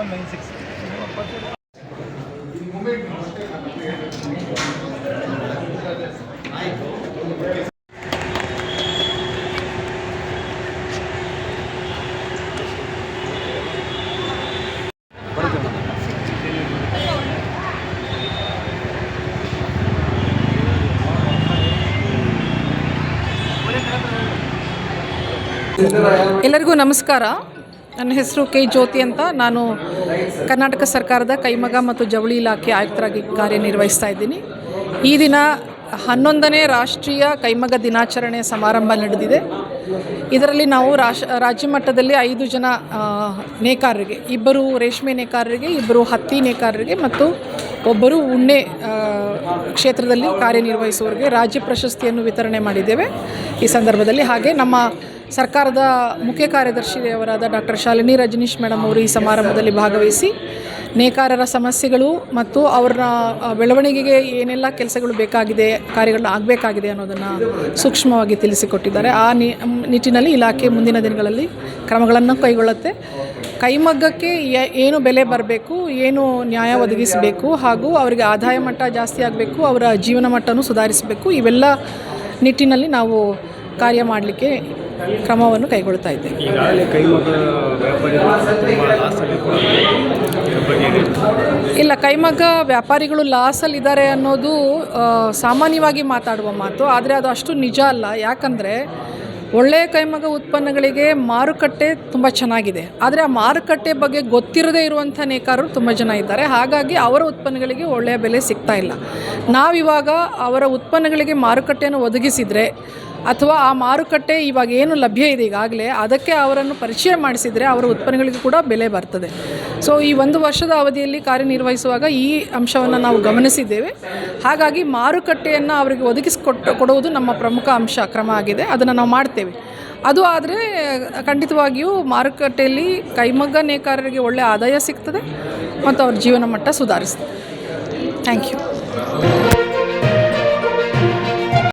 One nine six ಎಲ್ಲರಿಗೂ ನಮಸ್ಕಾರ. ನನ್ನ ಹೆಸರು ಕೆ ಜ್ಯೋತಿ ಅಂತ. ನಾನು ಕರ್ನಾಟಕ ಸರ್ಕಾರದ ಕೈಮಗ ಮತ್ತು ಜವಳಿ ಇಲಾಖೆ ಆಯುಕ್ತರಾಗಿ ಕಾರ್ಯನಿರ್ವಹಿಸ್ತಾ ಇದ್ದೀನಿ. ಈ ದಿನ ಹನ್ನೊಂದನೇ ರಾಷ್ಟ್ರೀಯ ಕೈಮಗ ದಿನಾಚರಣೆ ಸಮಾರಂಭ ನಡೆದಿದೆ. ಇದರಲ್ಲಿ ನಾವು ರಾಶ್ ರಾಜ್ಯ ಮಟ್ಟದಲ್ಲಿ ಐದು ಜನ ನೇಕಾರರಿಗೆ, ಇಬ್ಬರು ರೇಷ್ಮೆ ನೇಕಾರರಿಗೆ, ಇಬ್ಬರು ಹತ್ತಿ ನೇಕಾರರಿಗೆ ಮತ್ತು ಒಬ್ಬರು ಉಣ್ಣೆ ಕ್ಷೇತ್ರದಲ್ಲಿ ಕಾರ್ಯನಿರ್ವಹಿಸುವವರಿಗೆ ರಾಜ್ಯ ಪ್ರಶಸ್ತಿಯನ್ನು ವಿತರಣೆ ಮಾಡಿದ್ದೇವೆ. ಈ ಸಂದರ್ಭದಲ್ಲಿ ಹಾಗೆ ನಮ್ಮ ಸರ್ಕಾರದ ಮುಖ್ಯ ಕಾರ್ಯದರ್ಶಿಯವರಾದ ಡಾಕ್ಟರ್ ಶಾಲಿನಿ ರಜನೀಶ್ ಮೇಡಮ್ ಅವರು ಈ ಸಮಾರಂಭದಲ್ಲಿ ಭಾಗವಹಿಸಿ, ನೇಕಾರರ ಸಮಸ್ಯೆಗಳು ಮತ್ತು ಅವರ ಬೆಳವಣಿಗೆಗೆ ಏನೆಲ್ಲ ಕೆಲಸಗಳು ಬೇಕಾಗಿದೆ, ಕಾರ್ಯಗಳು ಆಗಬೇಕಾಗಿದೆ ಅನ್ನೋದನ್ನು ಸೂಕ್ಷ್ಮವಾಗಿ ತಿಳಿಸಿಕೊಟ್ಟಿದ್ದಾರೆ. ಆ ನಿಟ್ಟಿನಲ್ಲಿ ಇಲಾಖೆ ಮುಂದಿನ ದಿನಗಳಲ್ಲಿ ಕ್ರಮಗಳನ್ನು ಕೈಗೊಳ್ಳುತ್ತೆ. ಕೈಮಗ್ಗಕ್ಕೆ ಏನು ಬೆಲೆ ಬರಬೇಕು, ಏನು ನ್ಯಾಯ ಒದಗಿಸಬೇಕು ಹಾಗೂ ಅವರಿಗೆ ಆದಾಯ ಮಟ್ಟ ಜಾಸ್ತಿ ಆಗಬೇಕು, ಅವರ ಜೀವನ ಮಟ್ಟನೂ ಸುಧಾರಿಸಬೇಕು, ಇವೆಲ್ಲ ನಿಟ್ಟಿನಲ್ಲಿ ನಾವು ಕಾರ್ಯ ಮಾಡಲಿಕ್ಕೆ ಕ್ರಮವನ್ನು ಕೈಗೊಳ್ತಾ ಇದೆ. ಇಲ್ಲ ಕೈಮಗ್ಗ ವ್ಯಾಪಾರಿಗಳು? ಇಲ್ಲ ಕೈಮಗ್ಗ ಲಾಸಲ್ಲಿದ್ದಾರೆ ಅನ್ನೋದು ಸಾಮಾನ್ಯವಾಗಿ ಮಾತಾಡುವ ಮಾತು ಆದರೆ ಅದು ಅಷ್ಟು ನಿಜ ಅಲ್ಲ. ಯಾಕಂದರೆ ಒಳ್ಳೆಯ ಕೈಮಗ್ಗ ಉತ್ಪನ್ನಗಳಿಗೆ ಮಾರುಕಟ್ಟೆ ತುಂಬ ಚೆನ್ನಾಗಿದೆ. ಆದರೆ ಆ ಮಾರುಕಟ್ಟೆ ಬಗ್ಗೆ ಗೊತ್ತಿರದೇ ಇರುವಂಥ ನೇಕಾರರು ತುಂಬ ಜನ ಇದ್ದಾರೆ. ಹಾಗಾಗಿ ಅವರ ಉತ್ಪನ್ನಗಳಿಗೆ ಒಳ್ಳೆಯ ಬೆಲೆ ಸಿಗ್ತಾ ಇಲ್ಲ. ನಾವಿವಾಗ ಅವರ ಉತ್ಪನ್ನಗಳಿಗೆ ಮಾರುಕಟ್ಟೆಯನ್ನು ಒದಗಿಸಿದರೆ ಅಥವಾ ಆ ಮಾರುಕಟ್ಟೆ ಇವಾಗ ಏನು ಲಭ್ಯ ಇದೆ ಈಗಾಗಲೇ, ಅದಕ್ಕೆ ಅವರನ್ನು ಪರಿಚಯ ಮಾಡಿಸಿದರೆ ಅವರ ಉತ್ಪನ್ನಗಳಿಗೆ ಕೂಡ ಬೆಲೆ ಬರ್ತದೆ. ಸೊ ಈ ಒಂದು ವರ್ಷದ ಅವಧಿಯಲ್ಲಿ ಕಾರ್ಯನಿರ್ವಹಿಸುವಾಗ ಈ ಅಂಶವನ್ನು ನಾವು ಗಮನಿಸಿದ್ದೇವೆ. ಹಾಗಾಗಿ ಮಾರುಕಟ್ಟೆಯನ್ನು ಅವರಿಗೆ ಒದಗಿಸಿಕೊಟ್ಟು, ಕೊಡುವುದು ನಮ್ಮ ಪ್ರಮುಖ ಅಂಶ, ಕ್ರಮ ಆಗಿದೆ. ಅದನ್ನು ನಾವು ಮಾಡ್ತೇವೆ. ಅದು ಆದರೆ ಖಂಡಿತವಾಗಿಯೂ ಮಾರುಕಟ್ಟೆಯಲ್ಲಿ ಕೈಮಗ್ಗ ನೇಕಾರರಿಗೆ ಒಳ್ಳೆಯ ಆದಾಯ ಸಿಗ್ತದೆ ಮತ್ತು ಅವ್ರ ಜೀವನ ಮಟ್ಟ ಸುಧಾರಿಸ್ತದೆ. Thank you